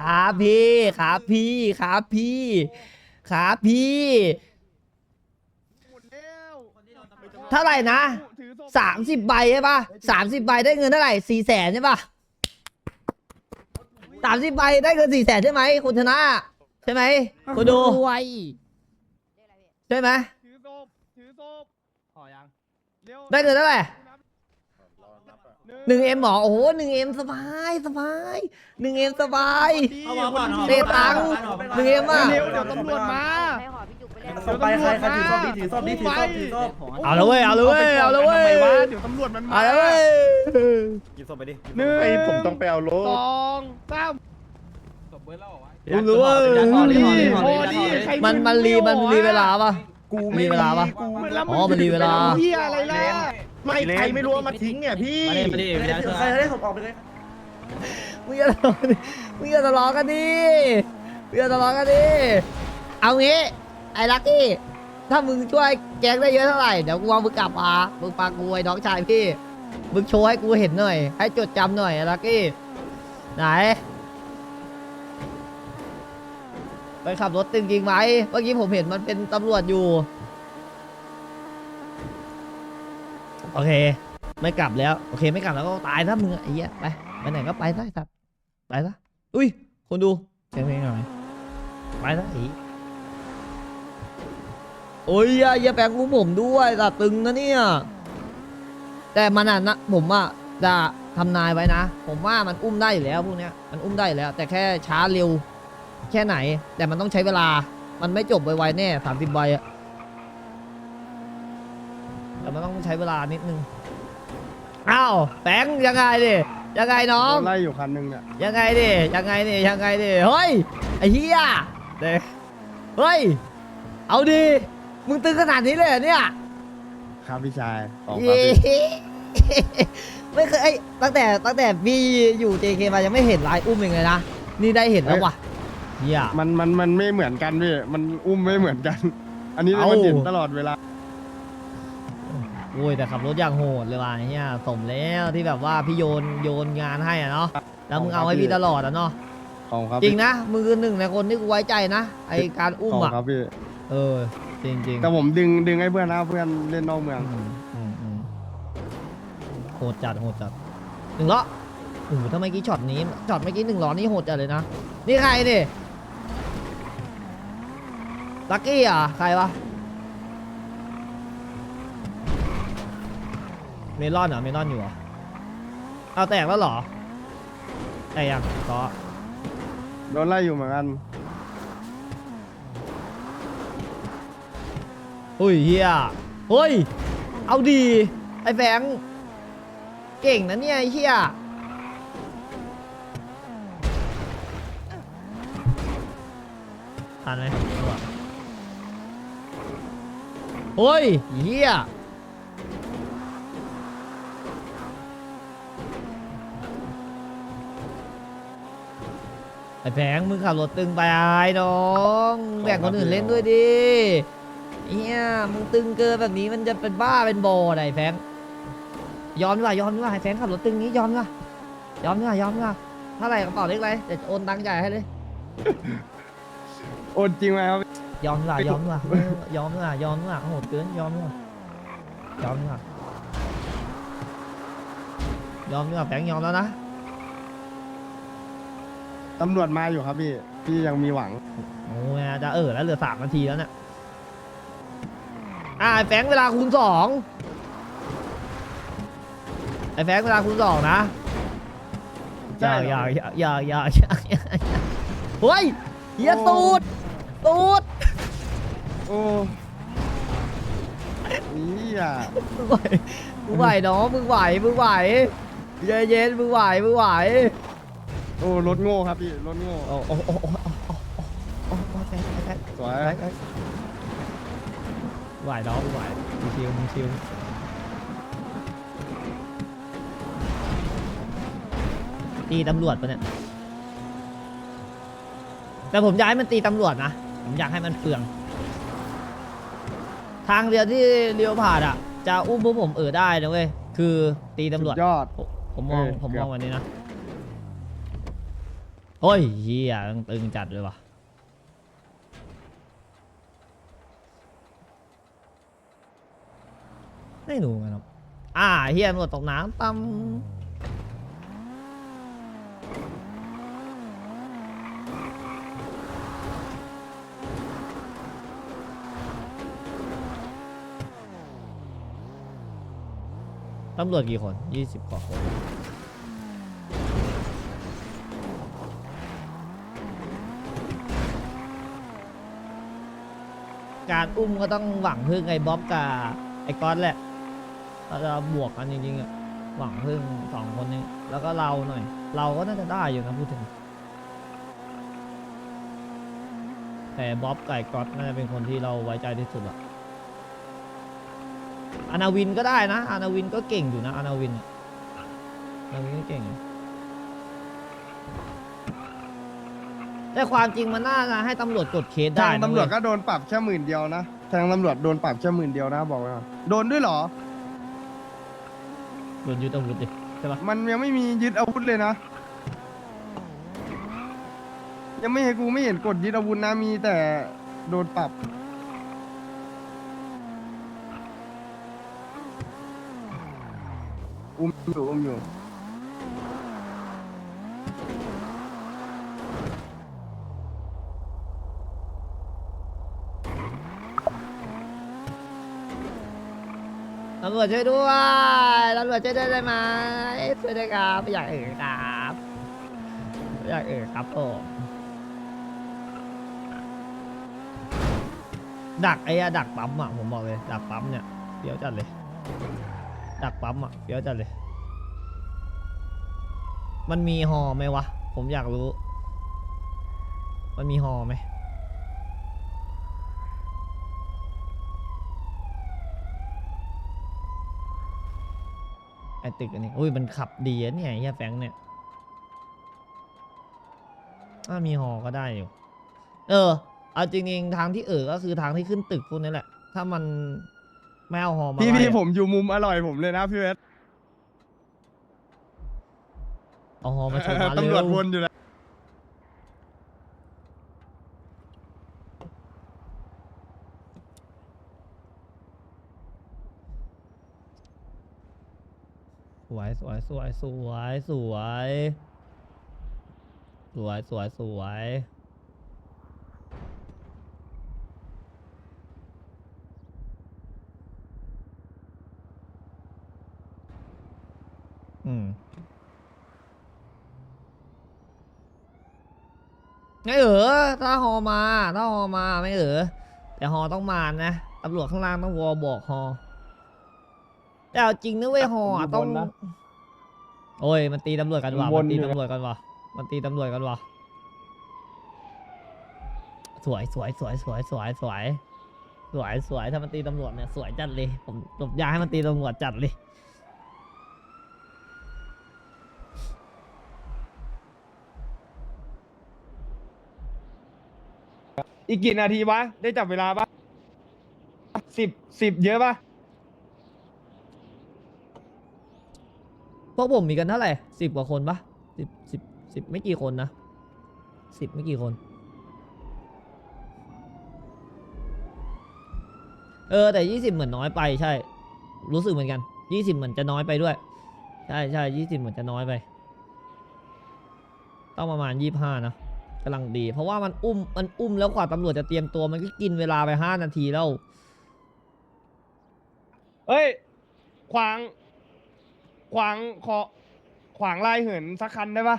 ครับพี่ครับพี่ครับพี่ครับพี่ เท่าไหร่นะสามสิบใบใช่ปะสามสิบใบได้เงินเท่าไหร่สี่แสนใช่ปะสามสิบใบได้เงินสี่แสนใช่ไหมคุณชนะ ใช่ไหมคุณดูรวยใช่ไหมถือศพถือศพพอยังได้เงินเท่าไหร่ หนึ่งหนึ่งเอ็มหมอโอ้โหหนึ่งเอ็มสบายสบายหนึ่งเอ็มสบาย เอาบอกก่อนเตะตังค์หนึ่งเอ็มอะ เร็วเดี๋ยวตำรวจมา ให้หอพี่จุกไปเล่นศพไปใครใครถือศพดิถือศพดิถือศพถือศพเอาละเว้ยเอาละเว้ยเอาละเว้ยทำไมวะเดี๋ยวตำรวจมันมาเอาละเว้ยหยิบศพไปดิหนึ่งไอผมต้องไปเอารสถองสามกูรู้ว่าพอดีพอดีใครมันมันรีมันรีเวลาปะ กูมีเวลาปะ กูแล้วอ๋อมันรีเวลา เฮียอะไรล่ะไม่ใครไม่รู้ว่ามาทิ้งเนี่ยพี่ใครได้ศพออกไปเลยมึงอย่าทะเลาะกันดิมึงอย่าทะเลาะกันดิมึงอย่าทะเลาะกันดิ เอางี้ ไอ้ลักกี้ ถ้ามึงช่วยแก๊งได้เยอะเท่าไหร่ เดี๋ยวกูเอามึงกลับมามึงฟังกูไอ้น้องชายพี่ มึงโชว์ให้กูเห็นหน่อย ให้จดจำหน่อยไอ้ลักกี้ ไหน ไปขับรถตึงจริงไหมเมื่อกี้ผมเห็นมันเป็นตำรวจอยู่ โอเค ไม่กลับแล้ว โอเค ไม่กลับแล้วก็ตายซะมึงไอ้เหี้ยไปไปไหนก็ไปซะไอ้สัตว์ไปซะอุ้ยคนดูเสียงเพลงหน่อยไปซะอ้โอ้ยอย่าอย่าแปลงกูผมด้วยสัตว์ตึงนะเนี่ย แต่มันอะนะผมอะจะทำนายไว้นะ ผมว่ามันอุ้มได้อยู่แล้วพวกเนี้ยมันอุ้มได้อยู่แล้ว แต่แค่ช้าเร็ว แค่ไหน แต่มันต้องใช้เวลา มันไม่จบไวๆแน่สามสิบใบอะแต่มันต้องใช้เวลานิดนึง อ้าวแบงค์ยังไงดิยังไงน้อโดงนไล่อยู่คันหนึงเนี่ยยังไงดิยังไงดิยังไงดิเฮ้ยไอ้เหี้ยเด็กเฮ้ย เอาดิ มึงตึงขนาดนี้เลยเหรอเนี่ย ครับพี่ชายขอบคุณเย้ครับพี่ไม่เคยไอ้ยตั้งแต่ตั้งแต่พี่อยู่ JK มายังไม่เห็นลายอุ้มยังไงนะ นี่ได้เห็นแล้วว่ะ เหี้ย มันมันมันไม่เหมือนกันพี่มันอุ้มไม่เหมือนกัน อันนี้เอ้ามันเห็นตลอดเวลาโอ้ยแต่ขับรถอย่างโหดเลยว่ะเฮียสมแล้วที่แบบว่าพี่โยนโยนงานให้อะเนาะแล้วมึงเอาให้พี่ตลอดอะเนาะของครับจริงนะมึงคือหนึ่งในคนที่กูไว้ใจนะไอการอุ้มของอะครับพี่เออ จริงจริงแต่ผมดึงดึงให้เพื่อนนะเพื่อนเล่นนอกเมืองอืมอืมอืมโหดจัดโหดจัดหนึ่งล้อโอ้โหถ้าเมื่อกี้ช็อตนี้ช็อตเมื่อกี้หนึ่งล้อนี่โหดจัดเลยนะนี่ใครดิ ลักกี้อะใครวะเมลอนเหรอเมลอนอยู่เหรอเอาแตกแล้วเหรอแตกยังต่อโดนไล่อยู่เหมือนกันอุ้ยเฮียเฮ้ยเอาดีไอ้แบงค์เก่งนะเนี่ยไอ้เฮียทันไหม เฮ้ยเฮียไอ้แบงมึงขับรถตึงไปไอ้น้องแบ่งคนอื่นเล่นด้วยดิเฮียมึงตึงเกินแบบนี้มันจะเป็นบ้าเป็นบออะไรแฟงยอมดีกว่ายอมดีกว่าให้แฟงขับรถตึงนี้ยอมดีกว่ายอมดีกว่ายอมดีกว่าเท่าไหร่กระเป๋าเล็กไรเดี๋ยวโอนตังค์จ่ายให้เลย โอนจริงไหมครับ ยอมดีกว่ายอมดีกว่าเออยอมดีกว่ายอมดีกว่าโหดเกินยอมดีกว่ายอมดีกว่ายอมดีกว่าแฟงยอมแล้วนะตำรวจมาอยู่ครับพี่ พี่ยังมีหวัง โอ้ยจะเออแล้วเหลือสามนาทีแล้วเนี่ยอ่าไอ้แฟงเวลาคูณสองไอ้แฟงเวลาคูณสองนะใช่อย่าเหรอ อย่าอย่าอย่าอย่าอย่าอย่าเฮ้ยเฮียตูดตูด โอ้นี่อะมึงไหวมึงไหวเนาะมึงไหวมึงไหวเย็นเย็นมึงไหวมึงไหวโอ้รถโง่ครับพี่รถโง่โอ้โอ้โอ้โอ้โอ้โอ้โอ้สวยไหวน้องมึงไหวมึงชิวมึงชิวตีตำรวจปะเนี่ยแต่ผมอยากให้มันตีตำรวจนะผมอยากให้มันเฟือง ทางเดียวที่เลี้ยวผ่านอะ จะอุ้มพวกผมเออได้นะเว้ย คือตีตำรวจสุดยอด ผมผมมองเออผมเกืมอบองวันนี้นะ โอ้ยเฮียมันตึงจัดเลยว่ะ ไม่รู้กันครับอ่าเฮียตำรวจตกน้ำตั้ม ตำรวจกี่คนยี่สิบกว่าคนการอุ้มก็ต้องหวังพึ่งไอ้บ๊อบกับไอ้ก๊อตแหละเราจะบวกกันจริงๆอะหวังพึ่งสองคนนี้ แล้วก็เราหน่อย เราก็น่าจะได้อยู่นะพูดถึง แต่บ๊อบกับไอ้ก๊อตน่าจะเป็นคนที่เราไว้ใจที่สุดอะ อานาวินก็ได้นะ อานาวินก็เก่งอยู่นะ อานาวินอะอานาวินก็เก่งอยู่แต่ความจริงมันน่าจะให้ตำรวจกดเคสทาได้งนะตำรวจเยก็โดนปรับแค่หมื่นเดียวนะทางตำรวจโดนปรับแค่หมื่นเดียวนะบอกไว้ก่อนโดนด้วยเหรอโดนยึดอาวุธดิใช่ปะมันยังไม่มียึดอาวุธเลยนะ ยังไม่ให้กูไม่เห็นกดยึดอาวุธนะมีแต่โดนปรับ อุ้มอยู่อุ้มอยู่ตำรวจช่วยด้วยตำรวจช่วยด้วยได้ไหมช่วยด้วยครับไม่อยากเอ่ยครับไม่อยากเอ่ยครับผมดักไอ้อะดักปั๊มอะผมบอกเลย ดักปั๊มเนี่ยเดี๋ยวจัดเลย ดักปั๊มอะเดี๋ยวจัดเลย มันมีฮอไหมวะ ผมอยากรู้ มันมีฮอไหมไอตึกอันนี้ อุ้ยมันขับดีอะเนี่ยไอ้เฮียแฟงเนี่ยถ้ามีหอก็ได้อยู่ เออ เอาจริงๆทางที่เออก็คือทางที่ขึ้นตึกพวกนี้แหละ ถ้ามัน ไม่เอาหอมาพี่ไล่พี่อะผมอยู่มุมอร่อยผมเลยนะพี่เวสเอาหอมาชนมาตำรวจเร็วนอยู่นะสวยสวยสวยสวยสวยสวยสวยสวย อืมไม่เออถ้าฮอมาถ้าฮอมาไม่เออแต่ฮอต้องมานะตำรวจข้างล่างต้องวอบอกฮอแต่เอาจริงนะเว้ยฮออะต้องโอ้ยมันตีตำรวจกันว่ะมันตีตำรวจกันว่ะมันตีตำรวจกันว่ะสวยสวยสวยสวยสวยสวยสวยสวยถ้ามันตีตำรวจเนี่ยสวยจัดเลยผมผมอยากให้มันตีตำรวจจัดเลย อีกกี่นาทีวะ ได้จับเวลาปะสิบสิบเยอะปะพวกผมมีกันเท่าไหร่สิบกว่าคนปะสิบสิบสิบไม่กี่คนนะสิบไม่กี่คน เออ แต่ยี่สิบเหมือนน้อยไปใช่ รู้สึกเหมือนกันยี่สิบเหมือนจะน้อยไปด้วย ใช่ใช่ยี่สิบเหมือนจะน้อยไป ต้องประมาณยี่ห้านะ กำลังดี เพราะว่ามันอุ้มมันอุ้มแล้วกว่าตำรวจจะเตรียมตัวมันก็กินเวลาไปห้านาทีแล้ว เอ้ย ขวาง ขวางขอขวางลายเหินสักคันได้ปะ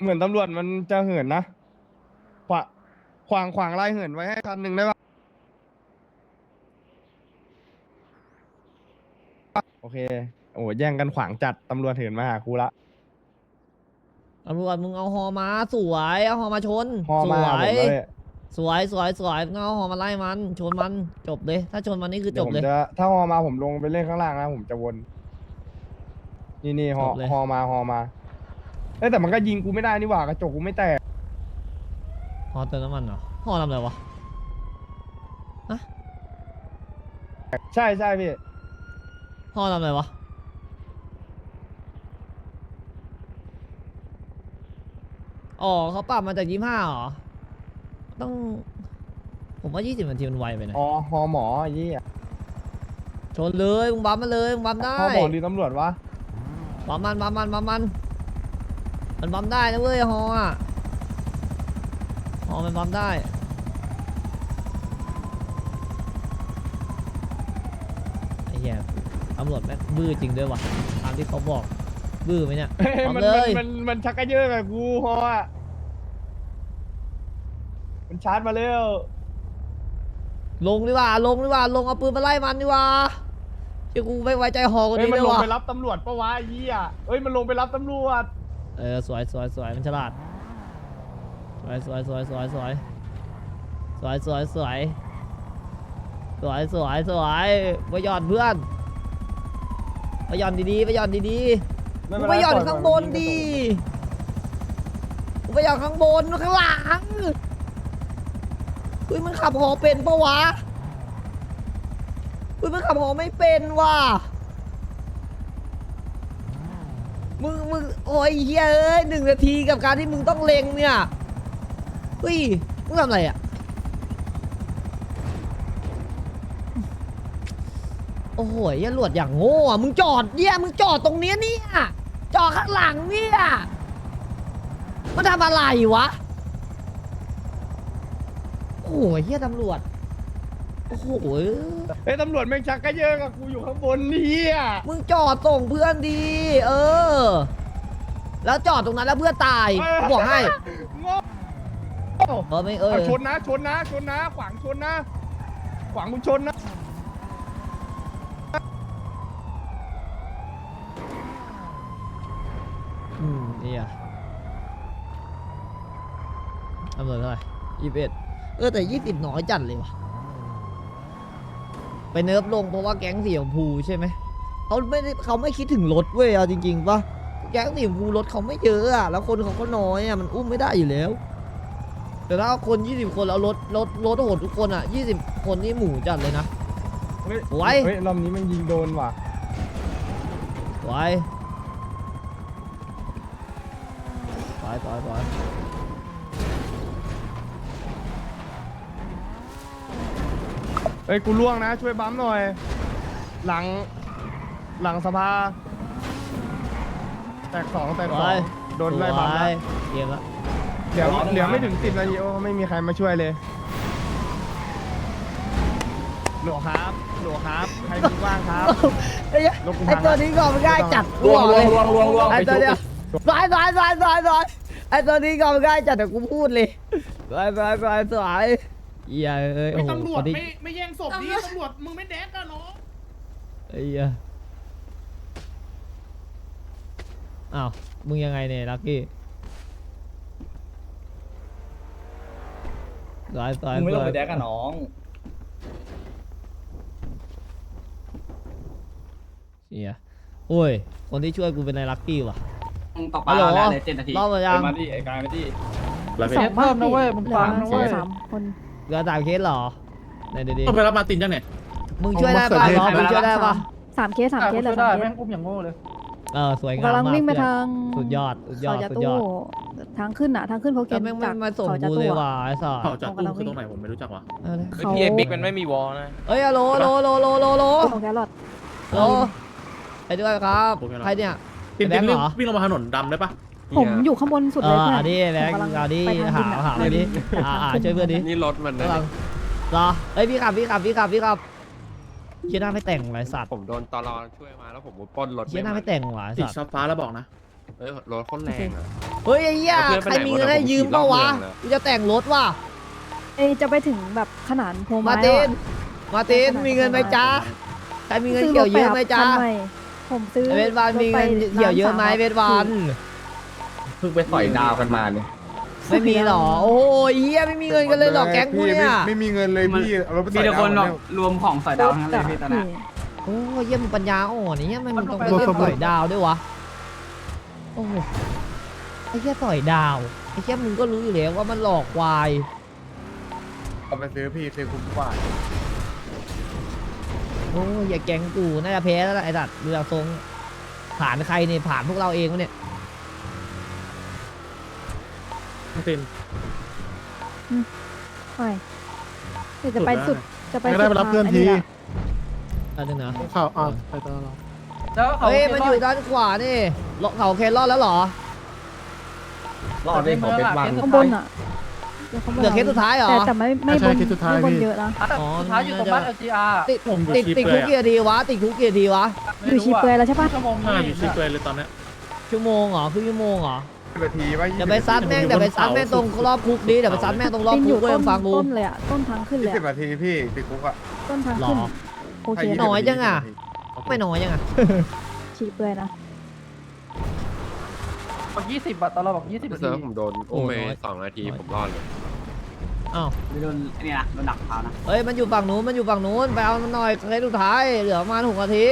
เหมือนตำรวจมันจะเหินนะ ขวาขวางขวางลายเหินไว้ให้คันหนึ่งได้ปะโอเค โอ้แย่งกันขวางจัดตำรวจเหินมาหาครูละ ตำรวจมึงเอาฮอมาสวยเอาฮอมาชนพอสมาวยผมเลยสวยสวยสวยมึงเอาฮอมาไล่มัน ชนมันจบเลย ถ้าชนมันนี่คือจเดี๋ยวบผมเลย จะถ้าฮอมาผมลงไปเล่นข้างล่างนะผมจะวน นี่นี่ฮอจบเลย ฮอมาฮอมาเอ้ยแต่มันก็ยิงกูไม่ได้นี่หว่ากระจกกูไม่แตกฮอเติมน้ำมันเหรอฮอทำอะไรวะใช่ใช่พี่ฮอทำอะไรวะ อ๋อเขาปรับมาจากยี่ห้าเหรอ ต้อง ผมว่ายี่สิบนาทีมันไวไปนะอ๋อฮอหมอไอ้ยี่อะชนเลยมึงบัมมาเลยมึงบัมได้ฮอหมอหรือตำรวจวะบัมมันบัมมันบัมมัน มันบัมได้นะเว้ยฮออะฮอมันบัมได้ไอ้เหี้ยตำรวจแม่งบื้อจริงด้วยวะตามที่เขาบอก บื้อไหมเนี่ยเฮ้ยบัมมันเลมันยมันมันชักกระเยอะกับกูฮออะมันชาร์จมาเร็วลงดีกว่าลงดีกว่าลงเอาปืนมาไล่มันดีกว่าเชื่อกูไม่ไว้ใจฮอคนเฮ้ยนี้มันเลยลงว่ะไปรับตำรวจปะวะไอ้ยี่อะเฮ้ยมันลงไปรับตำรวจเออสวยสวยสวยมันฉลาดสวยสวยสวยสวยสวยสวยสวยสวยสวยสวยสวยไปหย่อนเพื่อนไปหย่อนดีๆไปหย่อนดีๆ มึงไปหย่อนข้างบนดีมึงไปหย่อนข้างบนข้างหลังเฮ้ยมันขับหอเป็นปะวะเฮ้ยมันขับหอไม่เป็นว่ะมึงมึงโอ้ยเฮ้ยเอ้ยหนึ่งนาทีกับการที่มึงต้องเล็งเนี่ยเฮ้ยมึงทำอะไรอะ โอ้โหไอ้หลวดอย่างโง่อะมึงจอดเนี่ยมึงจอดตรงเนี้ยเนี่ยจอดข้างหลังเนี่ยมันทำอะไรวะ โอ้โหเฮียตำรวจ โอ้โหเฮ้ยตำรวจแม่งชักกระเยอะกับกูอยู่ข้างบนนี่อะมึงจอดส่งเพื่อนดี เออ แล้วจอดตรงนั้นแล้วเพื่อนตายกูบอกให้โง่เออไม่เออเอาชนนะชนนะชนนะ ขวางชนนะ ขวางมึงชนนะ อืมนี่อะ ตำรวจเท่าไหร่ยี่สิบเอ็ดเออแต่ยี่สิบน้อยจัดเลยว่ะไปเนิร์ฟลงเพราะว่าแก๊งสีชมพูใช่ไหมเขาไม่ได้เขาไม่คิดถึงรถเว้ยเอาจริงๆปะแก๊งสีชมพูรถเขาไม่เยอะอะแล้วคนเขาก็น้อยอะมันอุ้มไม่ได้อยู่แล้ว แต่ถ้าเอาคนยี่สิบคนแล้วรถรถรถโหดทุกคนอะยี่สิบคนนี่หมูจัดเลยนะ เฮ้ยไว้ เฮ้ยรอบนี้มันยิงโดนว่ะไปไปไปไป เฮ้ยกูล่วงนะ ช่วยบัมหน่อย หลัง หลังสภา แตกสองแตกสองโดนไล่บัมไปแล้วเกมละเหลือเหลือไม่ถึงสิบนาทีโอ้ไม่มีใครมาช่วยเลยโหลครับโหลครับใครมีว่างครับไอ้เหี้ยลงกูไอ้พังตัวละนี้ก็ไม่ได้จัดลวงกูบอกลเลวงยลวงลวงลวงไอ้ไปตัวชุบเนี้ยสายสายสายสายสายไอ้ตัวนี้ก็ไม่ได้จัดแต่กูพูดเลยสายสายสายสาย เหี้ยเอ้ยโอ้ไม่โหตำรวคจนนี้ไม่ไม่แย่งศพดิตำรวจมึงไม่แดกกันเนาะไอ้เหี้ยอ้าวมึงยังไงเนี่ยลักกี้สายสายมึงไม่ต้องสาไปยแดกกับน้อง เหี้ยโอ้ยคนที่ช่วยกูเป็นนายลักกี้ว่ะตกปฮัลาลโหลแล้วเลยเจ็ดนาทีรอบมายัง มาดิไอ้กายมาดิสองเพิ่มนะเว้ยมึงฟังนะเว้ย สามคน เหลือสามเคสเหรอไหนเดี๋ยวดิต้องไปรับมาตินยังเนี่ย มึงช่วยได้ป่ะน้องมึงช่วยได้ป่ะสามเคสสามเคสเหลช่ยวยได้สามเคแม่สงอุ้มอย่างโง่เลย เออสวยงามกำลังมากวิ่งไปเพื่อนทางสุดยอดสุดยอเขาดจะสุดตู้ยอดทางขึ้นอะทางขึ้นโพเกแต่นแม่งจากมาส่งเขาจะกูตู้เลยอะว่ะไอ้สัสเขาจากตู้คือตรงไหนผมไม่รู้จักว่ะ เอาเลยเขาพี่เอบิ๊กมันไม่มีวอลนะ เอ้ยอะโหลโหลโหลโหลโหลโหลของแครอทโหลไปด้วยครับใครเนี่ย ตินแบติงนค์เหรอวิ่งลงมาถนนดำได้ปะ ผมอยู่ข้างบนสุดเอเลยอเพื่อนเอาดิแบงค์ผมกำลังเอาดิไปทางหาขึ้นอะหาเอาดิอ่าอ่าช่วยเพื่อนดินี่รถมันกำลันะงรอเอ้ยพี่ขับพี่ขับพี่ขับพี่ขับเชี่ยหน้าไม่แต่งไรสัตว์ผมโดนตอรอช่วยมาแล้วผมปล้นรถเชี่ยหน้าไม่แต่งหวะไอ้ติดสัตว์ช็อปฟ้าแล้วบอกนะ เอ้ยรถโคนแรงอะ เฮ้ยไอ้เหี้ยแล้วเพื่อนไปใครไหนมีหมดเงินอะให้ผมยืมขี่เปล่าวะรอบเมืองเลยกูจะแต่งรถว่ะเอยจะไปถึงแบบขนานโพไม้มาร์ตินอะมาร์ตินมีเงินไหมจ๊ะใครมีเงินเกี่ยวเยอะไหมจ๊ะซื้รถปคันใหม่ผมซื้อไอ้เวทวานมีเงินเกี่ยวเยอะไหมเวทวาน เพิ่งไปต่อยดาวกันมาเนี่ย ไม่มีหรอ โอ้ยเฮียไม่มีเงินกันเลยหรอแก๊งกูเนี่ยไม่มีเงินเลยพี่เอารถไปมีใส่แต่คนดาวแบบรวมของใส่ดาวทั้งนั้นเลยพี่ตอนนี้โอ้ยเยี่ยมงปัญญาอ่อนนี่เยี่ยมันมึงต้องไปเล่นต่อยดาวด้วยวะโอ้โหไอ้เหี้ยต่อยดาวไอ้เหี้ยมึงก็รู้อยู่แล้วว่ามันหลอกควาย เอาไปซื้อพี่ซื้อคุ้มกว่า โอ้ยอย่าแก๊งกูน่าจะแพ้แล้วล่ะไอ้สัตว์ดูจากทรงผ่านใครเนี่ยผ่านพวกเราเองวะเนี่ย น้องตินไม่เดี๋ยวจะไปสุสุดดแล้วจะไปไม่ได้สุไปรับเพื่อนทางทีละอันนึงนะข่าวอ่าไปตลอดแล้วเขาเฮ้ย มันอยู่ด้านขวานี่เลาะเขาเคนรอดแล้วเหรอ รอดได้ขอเป็นวัน ข้างบนอะดี๋ยวข้างบนเหลือเคสสุดท้ายเหรอ แต่แต่ไม่ไม่ใช่บนเคสสุดท้ายไม่บนพี่เยอะนะอ๋อสุดท้ายอยู่ตรงบ้าน LGR ติดผมอยู่ติดชีติดเปลืคุอกยกี่นาทีวะ ติดคุกกี่นาทีวะ อยู่ชีเปลือยแล้วใช่ปะชั่วโมงอ่านี้อยู่ชีเปลือยเลยตอนเนี้ยชั่วโมงเหรอครึ่งชั่วโมงเหรอ นาทีว่าเดี๋ยวไปซัดแม่งเดี๋ยวไปซัดแม่งตรงรอบคุกนี้เดี๋ยวไปซัดแม่งตรงรอบตินอคุยู่กก็ต้ยันงฟังกูต้นเลยอะต้นทางขึ้นยี่เลยสิบอะนาทีพี่ติดคุกอะต้นทางหรอ ขึ้นโอเคให้นะน้อยจังอะ20ไม่น้อยยังอะชีเปลือยนะบอกยี่สิบอะตอนเราบอกยี่สิบเมื่อนาเซิทีร์ฟผมโดนอุ้มไปสองนาทีผมรอดเลยอ้าวไม่โดนนี่นะโดนหนักเท้านะ เฮ้ยมันอยู่ฝั่งนู้นมันอยู่ฝั่งนู้นไปเอามันหน่อยเคสสุดท้ายเหลือประมาณหกนาที